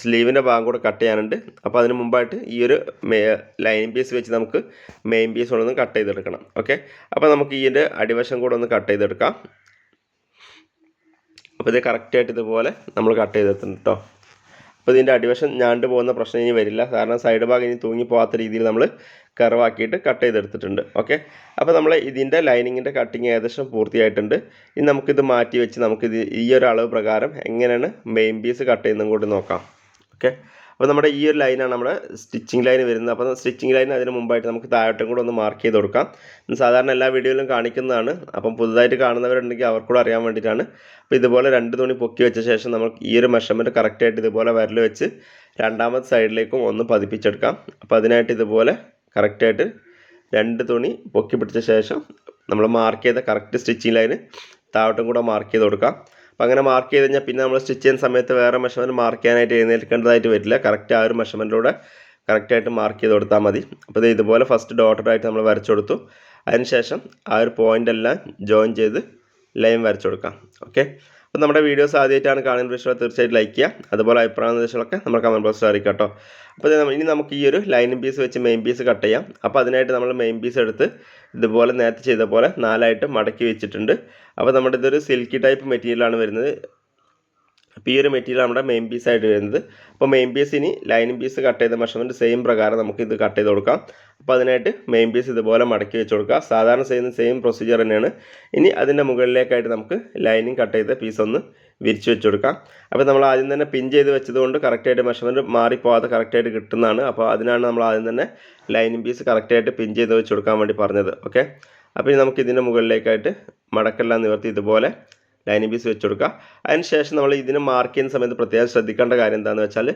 സ്ലീവിന്റെ ഭാഗം കൂടെ കട്ട് ചെയ്യാനുണ്ട്. അപ്പോൾ അതിന് മുമ്പായിട്ട് ഈ ഒരു ലൈനിങ് പീസ് വെച്ച് നമുക്ക് മെയിൻ പീസ് കൂടെ ഒന്ന് കട്ട് ചെയ്തെടുക്കണം. ഓക്കെ അപ്പോൾ നമുക്ക് ഇതിന്റെ അടിവശം കൂടെ ഒന്ന് കട്ട് ചെയ്തെടുക്കാം. അപ്പോൾ ഇത് കറക്റ്റായിട്ട് ഇതുപോലെ നമ്മൾ കട്ട് ചെയ്തെടുത്തിട്ടുണ്ട് കേട്ടോ അപ്പോൾ ഇതിന്റെ അടിവശം ഞാണ്ട് പോകുന്ന പ്രശ്നം ഇനി വരില്ല. കാരണം സൈഡ് ഭാഗം ഇനി തൂങ്ങി പോകാത്ത രീതിയിൽ നമ്മൾ കർവാക്കിയിട്ട് കട്ട് ചെയ്തെടുത്തിട്ടുണ്ട്. ഓക്കെ അപ്പോൾ നമ്മൾ ഇതിന്റെ ലൈനിങ്ങിന്റെ കട്ടിങ് ഏകദേശം പൂർത്തിയായിട്ടുണ്ട്. ഇനി നമുക്കിത് മാറ്റി വെച്ച് നമുക്കിത് ഈ ഒരു അളവ് പ്രകാരം എങ്ങനെയാണ് മെയിൻ പീസ് കട്ട് ചെയ്യുന്നതും കൂടി നോക്കാം. ഓക്കെ അപ്പോൾ നമ്മുടെ ഈ ഒരു ലൈനാണ് നമ്മുടെ സ്റ്റിച്ചിങ് ലൈൻ വരുന്നത്. അപ്പോൾ സ്റ്റിച്ചിങ് ലൈൻ അതിന് മുമ്പായിട്ട് നമുക്ക് താഴോട്ടും കൂടെ ഒന്ന് മാർക്ക് ചെയ്ത് കൊടുക്കാം. സാധാരണ എല്ലാ വീഡിയോയിലും കാണിക്കുന്നതാണ്. അപ്പം പുതുതായിട്ട് കാണുന്നവരുണ്ടെങ്കിൽ അവർക്കൂടെ അറിയാൻ വേണ്ടിയിട്ടാണ്. അപ്പോൾ ഇതുപോലെ രണ്ട് തുണി പൊക്കി വെച്ച ശേഷം നമുക്ക് ഈ ഒരു മെഷർമെന്റ് കറക്റ്റായിട്ട് ഇതുപോലെ വരൽ വെച്ച് രണ്ടാമത്തെ സൈഡിലേക്കും ഒന്ന് പതിപ്പിച്ചെടുക്കാം. അപ്പോൾ അതിനായിട്ട് ഇതുപോലെ കറക്റ്റായിട്ട് രണ്ട് തുണി പൊക്കി പിടിച്ച ശേഷം നമ്മൾ മാർക്ക് ചെയ്ത കറക്റ്റ് സ്റ്റിച്ചിങ് ലൈന് താഴോട്ടും കൂടെ മാർക്ക് ചെയ്ത് കൊടുക്കാം. അപ്പോൾ അങ്ങനെ മാർക്ക് ചെയ്ത് കഴിഞ്ഞാൽ പിന്നെ നമ്മൾ സ്റ്റിച്ച് ചെയ്യുന്ന സമയത്ത് വേറെ മെഷർമെന്റ് മാർക്ക് ചെയ്യാനായിട്ട് എഴുന്നേൽക്കേണ്ടതായിട്ട് വരില്ല. കറക്റ്റ് ആ ഒരു മെഷർമെന്റിലൂടെ കറക്റ്റായിട്ട് മാർക്ക് ചെയ്ത് കൊടുത്താൽ മതി. അപ്പോൾ ഇത് ഇതുപോലെ ഫസ്റ്റ് ഡോട്ടഡായിട്ട് നമ്മൾ വരച്ചു കൊടുത്തു. അതിനുശേഷം ആ ഒരു പോയിന്റ് എല്ലാം ജോയിൻ ചെയ്ത് ലൈൻ വരച്ചു കൊടുക്കാം. ഓക്കെ അപ്പോൾ നമ്മുടെ വീഡിയോസ് ആദ്യമായിട്ടാണ് കാണുന്ന പ്രശ്നം തീർച്ചയായിട്ടും ലൈക്ക് ചെയ്യുക അതുപോലെ അഭിപ്രായ നിർദ്ദേശങ്ങളൊക്കെ നമ്മൾ കമന്റ് ബോക്സിൽ അറിയിക്കാം കേട്ടോ അപ്പോൾ ഇനി നമുക്ക് ഈ ഒരു ലൈനിങ് പീസ് വെച്ച് മെയിൻ പീസ് കട്ട് ചെയ്യാം. അപ്പോൾ അതിനായിട്ട് നമ്മൾ മെയിൻ പീസ് എടുത്ത് ഇതുപോലെ നേരത്തെ ചെയ്ത പോലെ നാലായിട്ട് മടക്കി വെച്ചിട്ടുണ്ട്. അപ്പോൾ നമ്മുടെ ഇതൊരു സിൽക്കി ടൈപ്പ് മെറ്റീരിയലാണ് വരുന്നത്. അപ്പോൾ ഈ ഒരു മെറ്റീരിയൽ നമ്മുടെ മെയിൻ പീസ് ആയിട്ട് വരുന്നത്. അപ്പോൾ മെയിൻ പീസ് ഇനി ലൈനിങ് പീസ് കട്ട് ചെയ്ത മെഷർമെന്റ് സെയിം പ്രകാരം നമുക്ക് ഇത് കട്ട് ചെയ്ത് കൊടുക്കാം. അപ്പോൾ അതിനായിട്ട് മെയിൻ പീസ് ഇതുപോലെ മടക്കി വെച്ച് കൊടുക്കുക. സാധാരണ ചെയ്യുന്ന സെയിം പ്രൊസീജിയർ തന്നെയാണ്. ഇനി അതിന്റെ മുകളിലേക്കായിട്ട് നമുക്ക് ലൈനിങ് കട്ട് ചെയ്ത പീസ് ഒന്ന് വിരിച്ച് വെച്ച് കൊടുക്കാം. അപ്പോൾ നമ്മൾ ആദ്യം തന്നെ പിൻ ചെയ്ത് വെച്ചതുകൊണ്ട് കറക്റ്റായിട്ട് മെഷർമെന്റ് മാറിപ്പോകാതെ കറക്റ്റായിട്ട് കിട്ടുന്നതാണ്. അപ്പോൾ അതിനാണ് നമ്മൾ ആദ്യം തന്നെ ലൈനിങ് പീസ് കറക്റ്റായിട്ട് പിൻ ചെയ്ത് വെച്ച് കൊടുക്കാൻ വേണ്ടി പറഞ്ഞത്. ഓക്കെ അപ്പോൾ ഇനി നമുക്ക് ഇതിന്റെ മുകളിലേക്കായിട്ട് മടക്കെല്ലാം നിവർത്തി ഇതുപോലെ ലൈനിങ് പീസ് വെച്ച് കൊടുക്കുക. അതിന് ശേഷം നമ്മൾ ഇതിന് മാർക്ക് ചെയ്യുന്ന സമയത്ത് പ്രത്യേകം ശ്രദ്ധിക്കേണ്ട കാര്യം എന്താണെന്ന് വെച്ചാൽ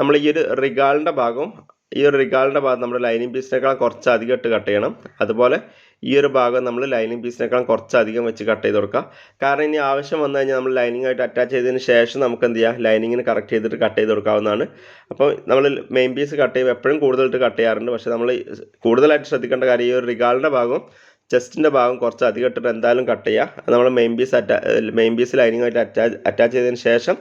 നമ്മൾ ഈ ഒരു റിഗാളിന്റെ ഭാഗവും ഈ ഒരു റിഗാളിന്റെ ഭാഗം നമ്മുടെ ലൈനിങ് പീസിനേക്കാൾ കുറച്ച് അധികം ഇട്ട് കട്ട് ചെയ്യണം. അതുപോലെ ഈ ഒരു ഭാഗം നമ്മൾ ലൈനിങ് പീസിനേക്കാൾ കുറച്ചധികം വെച്ച് കട്ട് ചെയ്ത് കൊടുക്കുക. കാരണം ഇനി ആവശ്യം വന്നു കഴിഞ്ഞാൽ നമ്മൾ ലൈനിങ് ആയിട്ട് അറ്റാച്ച് ചെയ്തതിന് ശേഷം നമുക്ക് എന്ത് ചെയ്യാം? ലൈനിങ്ങിന് കറക്റ്റ് ചെയ്തിട്ട് കട്ട് ചെയ്ത് കൊടുക്കാവുന്നതാണ്. അപ്പോൾ നമ്മൾ മെയിൻ പീസ് കട്ട് ചെയ്യുമ്പോൾ എപ്പോഴും കൂടുതലിട്ട് കട്ട് ചെയ്യാറുണ്ട്. പക്ഷേ നമ്മൾ കൂടുതലായിട്ട് ശ്രദ്ധിക്കേണ്ട കാര്യം ഈ ഒരു റിഗാളിന്റെ ഭാഗം ചെസ്റ്റിന്റെ ഭാഗം കുറച്ച് അധികം ഇട്ടിട്ട് എന്തായാലും കട്ട് ചെയ്യുക നമ്മൾ മെയിൻ പീസ് അറ്റാ മെയിൻ പീസ് ലൈനിങ്ങായിട്ട് അറ്റാച്ച് അറ്റാച്ച് ചെയ്തതിന് ശേഷം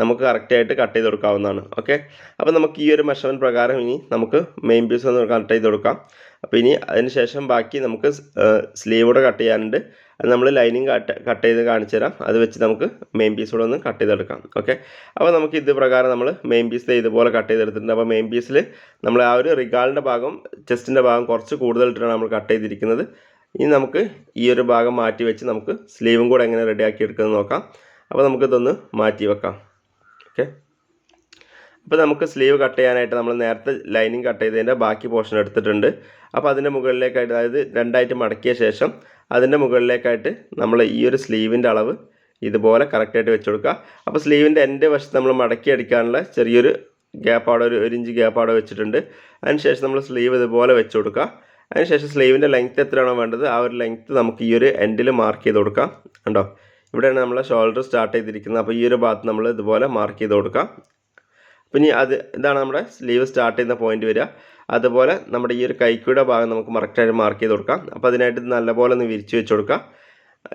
നമുക്ക് കറക്റ്റായിട്ട് കട്ട് ചെയ്ത് കൊടുക്കാവുന്നതാണ്. ഓക്കെ അപ്പോൾ നമുക്ക് ഈ ഒരു മെഷർമെന്റ് പ്രകാരം ഇനി നമുക്ക് മെയിൻ പീസ് ഒന്ന് കട്ട് ചെയ്ത് കൊടുക്കാം. അപ്പോൾ ഇനി അതിന് ശേഷം ബാക്കി നമുക്ക് സ്ലീവ് കൂടെ കട്ട് ചെയ്യാനുണ്ട്. അത് നമ്മൾ ലൈനിങ് കട്ട് കട്ട് ചെയ്ത് കാണിച്ചു തരാം. അത് വെച്ച് നമുക്ക് മെയിൻ പീസ് കൂടെ ഒന്ന് കട്ട് ചെയ്തെടുക്കാം. ഓക്കെ അപ്പോൾ നമുക്ക് ഇത് പ്രകാരം നമ്മൾ മെയിൻ പീസ് ഇതുപോലെ കട്ട് ചെയ്തെടുത്തിട്ടുണ്ട്. അപ്പോൾ മെയിൻ പീസിൽ നമ്മൾ ആ ഒരു റിഗാളിന്റെ ഭാഗം ചെസ്റ്റിന്റെ ഭാഗം കുറച്ച് കൂടുതലിട്ടാണ് നമ്മൾ കട്ട് ചെയ്തിരിക്കുന്നത്. ഇനി നമുക്ക് ഈ ഒരു ഭാഗം മാറ്റി വെച്ച് നമുക്ക് സ്ലീവും കൂടെ എങ്ങനെ റെഡിയാക്കി എടുക്കുന്നത് നോക്കാം. അപ്പോൾ നമുക്കിതൊന്ന് മാറ്റി വെക്കാം. ഓക്കെ അപ്പോൾ നമുക്ക് സ്ലീവ് കട്ട് ചെയ്യാനായിട്ട് നമ്മൾ നേരത്തെ ലൈനിങ് കട്ട് ചെയ്തതിന്റെ ബാക്കി പോർഷൻ എടുത്തിട്ടുണ്ട്. അപ്പോൾ അതിന്റെ മുകളിലേക്കായിട്ട് അതായത് രണ്ടായിട്ട് മടക്കിയ ശേഷം അതിന്റെ മുകളിലേക്കായിട്ട് നമ്മൾ ഈ ഒരു സ്ലീവിന്റെ അളവ് ഇതുപോലെ കറക്റ്റായിട്ട് വെച്ച് കൊടുക്കുക. അപ്പോൾ സ്ലീവിന്റെ എന്റെ വശത്ത് നമ്മൾ മടക്കി അടിക്കാനുള്ള ചെറിയൊരു ഗ്യാപ്പ് ഒരു ഒരു ഇഞ്ച് ഗ്യാപ്പ് വെച്ചിട്ടുണ്ട്. അതിനുശേഷം നമ്മൾ സ്ലീവ് ഇതുപോലെ വെച്ച് കൊടുക്കുക. അതിനുശേഷം സ്ലീവിന്റെ ലെങ്ത്ത് എത്രയാണോ വേണ്ടത് ആ ഒരു ലെങ്ത്ത് നമുക്ക് ഈ ഒരു എൻഡിൽ മാർക്ക് ചെയ്ത് കൊടുക്കാം. കണ്ടോ? ഇവിടെയാണ് നമ്മൾ ഷോൾഡർ സ്റ്റാർട്ട് ചെയ്തിരിക്കുന്നത്. അപ്പോൾ ഈ ഒരു ഭാഗത്ത് നമ്മൾ ഇതുപോലെ മാർക്ക് ചെയ്ത് കൊടുക്കാം. പിന്നെ അത് ഇതാണ് നമ്മുടെ സ്ലീവ് സ്റ്റാർട്ട് ചെയ്യുന്ന പോയിന്റ് വരിക. അതുപോലെ നമ്മുടെ ഈ ഒരു കൈക്കൂടെ ഭാഗം നമുക്ക് കറക്റ്റായിട്ട് മാർക്ക് ചെയ്ത് കൊടുക്കാം. അപ്പോൾ അതിനായിട്ട് നല്ലപോലെ ഒന്ന് വിരിച്ച് വെച്ച് കൊടുക്കുക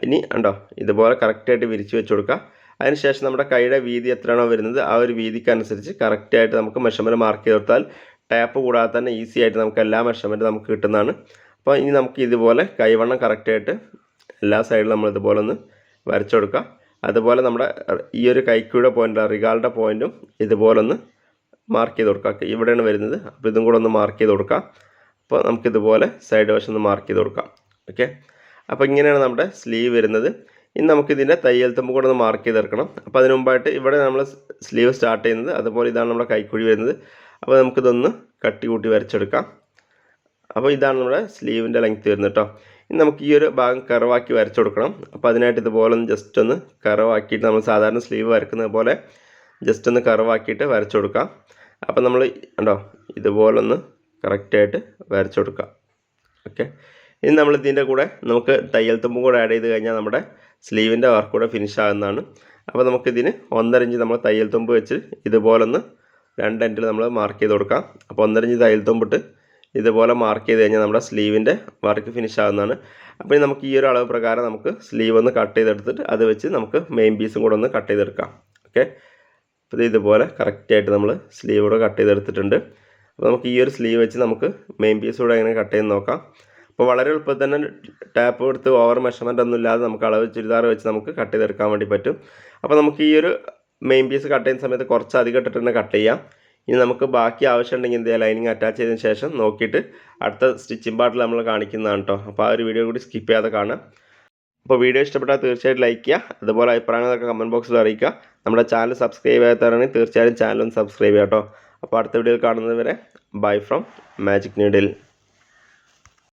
ഇനി ഉണ്ടോ ഇതുപോലെ കറക്റ്റായിട്ട് വിരിച്ച് വെച്ച് കൊടുക്കുക അതിനുശേഷം നമ്മുടെ കൈയുടെ വീതി എത്രയാണോ വരുന്നത് ആ ഒരു വീതിക്കനുസരിച്ച് കറക്റ്റായിട്ട് നമുക്ക് മെഷർമെന്റ് മാർക്ക് ചെയ്ത് കൊടുത്താൽ ടാപ്പ് കൂടാതെ തന്നെ ഈസി ആയിട്ട് നമുക്ക് എല്ലാ മെഷർമെന്റും നമുക്ക് കിട്ടുന്നതാണ്. അപ്പോൾ ഇനി നമുക്ക് ഇതുപോലെ കൈവണ്ണം കറക്റ്റായിട്ട് എല്ലാ സൈഡിലും നമ്മൾ ഇതുപോലെ ഒന്ന് വരച്ചു കൊടുക്കുക അതുപോലെ നമ്മുടെ ഈ ഒരു കൈക്കൂടെ പോയിന്റ് റിഗാളുടെ പോയിന്റും ഇതുപോലെ ഒന്ന് മാർക്ക് ചെയ്ത് കൊടുക്കുക ഇവിടെയാണ് വരുന്നത്. അപ്പോൾ ഇതും കൂടെ ഒന്ന് മാർക്ക് ചെയ്ത് കൊടുക്കാം. അപ്പോൾ നമുക്കിതുപോലെ സൈഡ് വശം ഒന്ന് മാർക്ക് ചെയ്ത് കൊടുക്കാം. ഓക്കെ അപ്പോൾ ഇങ്ങനെയാണ് നമ്മുടെ സ്ലീവ് വരുന്നത്. ഇനി നമുക്കിതിന്റെ തയ്യൽ തുമ്പ് കൂടെ ഒന്ന് മാർക്ക് ചെയ്തെടുക്കണം. അപ്പോൾ അതിന് മുമ്പായിട്ട് ഇവിടെ നമ്മൾ സ്ലീവ് സ്റ്റാർട്ട് ചെയ്യുന്നത്. അതുപോലെ ഇതാണ് നമ്മുടെ കൈക്കുഴി വരുന്നത്. അപ്പോൾ നമുക്കിതൊന്ന് കട്ടി കൂട്ടി വരച്ചെടുക്കാം. അപ്പോൾ ഇതാണ് നമ്മുടെ സ്ലീവിന്റെ ലെങ്ത് വരുന്നത് കേട്ടോ ഇനി നമുക്ക് ഈ ഒരു ഭാഗം കറവാക്കി വരച്ചു കൊടുക്കണം അപ്പോൾ അതിനായിട്ട് ഇതുപോലെ ഒന്ന് ജസ്റ്റ് ഒന്ന് കറവാക്കിയിട്ട് നമ്മൾ സാധാരണ സ്ലീവ് വരക്കുന്നത് പോലെ ജസ്റ്റ് ഒന്ന് കറവാക്കിയിട്ട് വരച്ചു കൊടുക്കാം അപ്പോൾ നമ്മൾ ഉണ്ടോ ഇതുപോലൊന്ന് കറക്റ്റായിട്ട് വരച്ചു കൊടുക്കാം ഓക്കെ ഇനി നമ്മൾ ഇതിന്റെ കൂടെ നമുക്ക് തയ്യൽ തുമ്പും കൂടെ ആഡ് ചെയ്ത് കഴിഞ്ഞാൽ നമ്മുടെ സ്ലീവിന്റെ വർക്ക് കൂടെ ഫിനിഷ് ആകുന്നതാണ്. അപ്പോൾ നമുക്കിതിന് ഒന്നര ഇഞ്ച് നമ്മൾ തയ്യൽ തുമ്പ് വെച്ച് ഇതുപോലൊന്ന് രണ്ട് എൻഡിൽ നമ്മൾ മാർക്ക് ചെയ്ത് കൊടുക്കാം. അപ്പോൾ ഒന്നര ഇഞ്ച് തയ്യൽ തുമ്പിട്ട് ഇതുപോലെ മാർക്ക് ചെയ്ത് കഴിഞ്ഞാൽ നമ്മുടെ സ്ലീവിന്റെ വർക്ക് ഫിനിഷ് ആകുന്നതാണ്. അപ്പോൾ നമുക്ക് ഈ ഒരു അളവ് പ്രകാരം നമുക്ക് സ്ലീവ് ഒന്ന് കട്ട് ചെയ്തെടുത്തിട്ട് അത് വെച്ച് നമുക്ക് മെയിൻ പീസും കൂടെ ഒന്ന് കട്ട് ചെയ്തെടുക്കാം. ഓക്കെ അപ്പോൾ ഇത് ഇതുപോലെ കറക്റ്റായിട്ട് നമ്മൾ സ്ലീവ് കൂടെ കട്ട് ചെയ്തെടുത്തിട്ടുണ്ട്. അപ്പോൾ നമുക്ക് ഈ ഒരു സ്ലീവ് വെച്ച് നമുക്ക് മെയിൻ പീസ് കൂടെ എങ്ങനെ കട്ട് ചെയ്ത് നോക്കാം. അപ്പോൾ വളരെ എളുപ്പത്തിൽ തന്നെ ടാപ്പ് എടുത്ത് ഓവർ മെഷർമെന്റ് ഒന്നും ഇല്ലാതെ നമുക്ക് അളവ് ചുരിദാർ വെച്ച് നമുക്ക് കട്ട് ചെയ്തെടുക്കാൻ വേണ്ടി പറ്റും. അപ്പോൾ നമുക്ക് ഈ ഒരു മെയിൻ പീസ് കട്ട് ചെയ്യുന്ന സമയത്ത് കുറച്ച് അധികം ഇട്ടിട്ട് തന്നെ കട്ട് ചെയ്യാം. ഇനി നമുക്ക് ബാക്കി ആവശ്യം ഉണ്ടെങ്കിൽ എന്താ ലൈനിങ് അറ്റാച്ച് ചെയ്തതിന് ശേഷം നോക്കിയിട്ട് അടുത്ത സ്റ്റിച്ചിങ് പാർട്ടിൽ നമ്മൾ കാണിക്കുന്നതാണ് കേട്ടോ അപ്പോൾ ആ ഒരു വീഡിയോ കൂടി സ്കിപ്പ് ചെയ്യാതെ കാണാം. അപ്പോൾ വീഡിയോ ഇഷ്ടപ്പെട്ടാൽ തീർച്ചയായിട്ടും ലൈക്ക് ചെയ്യുക. അതുപോലെ അഭിപ്രായങ്ങളൊക്കെ കമന്റ് ബോക്സിൽ അറിയിക്കുക. നമ്മുടെ ചാനൽ സബ്സ്ക്രൈബ് ചെയ്യാത്തവരാണെങ്കിൽ തീർച്ചയായും ഒന്ന് സബ്സ്ക്രൈബ് ചെയ്യാം കേട്ടോ അപ്പോൾ അടുത്ത വീഡിയോയിൽ കാണുന്നതുവരെ ബൈ ഫ്രം മാജിക് നീഡിൽ